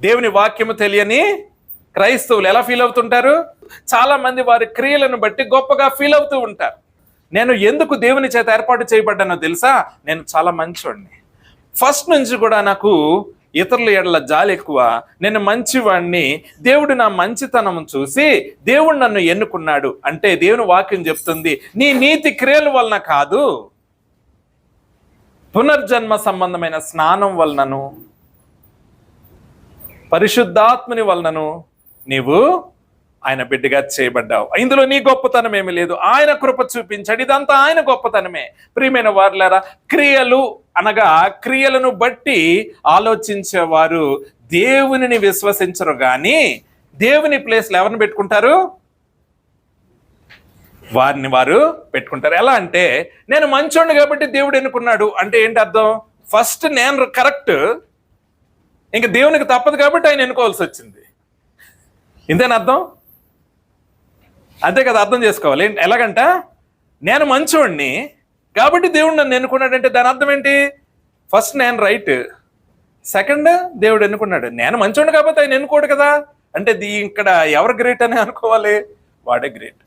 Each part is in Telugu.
దేవుని వాక్యము తెలియని క్రైస్తవులు ఎలా ఫీల్ అవుతుంటారు? చాలా మంది వారి క్రియలను బట్టి గొప్పగా ఫీల్ అవుతూ ఉంటారు. నేను ఎందుకు దేవుని చేత ఏర్పాటు చేయబడ్డానో తెలుసా? నేను చాలా మంచివాడిని ఫస్ట్ నుంచి కూడా నాకు ఇతరుల ఎడల జాలి ఎక్కువ. నేను మంచివాడిని దేవుడు నా మంచితనం చూసి దేవుడు నన్ను ఎన్నుకున్నాడు. అంటే దేవుని వాక్యం చెప్తుంది నీ నీతి క్రియల వలన కాదు. పునర్జన్మ సంబంధమైన స్నానం వలనను పరిశుద్ధాత్మని వలనను నీవు ఆయన బిడ్డగా చేయబడ్డావు. ఇందులో నీ గొప్పతనం ఏమీ లేదు. ఆయన కృప చూపించాడు. ఇదంతా ఆయన గొప్పతనమే. ప్రియమైన వారులారా క్రియలు అనగా క్రియలను బట్టి ఆలోచించేవారు దేవునిని విశ్వసించరు కానీ దేవుని ప్లేస్లో ఎవరిని పెట్టుకుంటారు? వారిని వారు పెట్టుకుంటారు. ఎలా అంటే నేను మంచోడిని కాబట్టి దేవుడు ఎన్నుకున్నాడు. అంటే ఏంటి అర్థం? ఫస్ట్ నేను కరెక్ట్ ఇంక దేవునికి తప్పదు కాబట్టి ఆయన ఎన్నుకోవాల్సి వచ్చింది. ఇంతేనా అర్థం? అంతే కదా అర్థం చేసుకోవాలి. ఎలాగంట? నేను మంచోడిని కాబట్టి దేవుడు నన్ను ఎన్నుకున్నాడంటే దాని అర్థం ఏంటి? ఫస్ట్ నేను రైట్. సెకండ్ దేవుడు ఎన్నుకున్నాడు. నేను మంచోడిని కాబట్టి ఆయన ఎన్నుకోడు కదా. అంటే దీ ఇక్కడ ఎవరు గ్రేట్ అని అనుకోవాలి? వాడే గ్రేట్.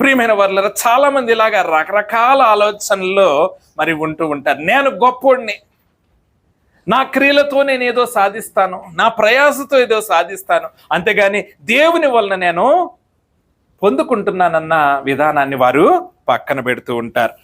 ప్రియమైన వాళ్ళ చాలా మంది ఇలాగా రకరకాల ఆలోచనల్లో మరి ఉంటూ ఉంటారు. నేను గొప్పోడిని నా క్రియలతో నేను ఏదో సాధిస్తాను నా ప్రయాసతో ఏదో సాధిస్తాను అంతేగాని దేవుని వలన నేను పొందుకుంటున్నానన్న విధానాన్ని వారు పక్కన పెడుతూ ఉంటారు.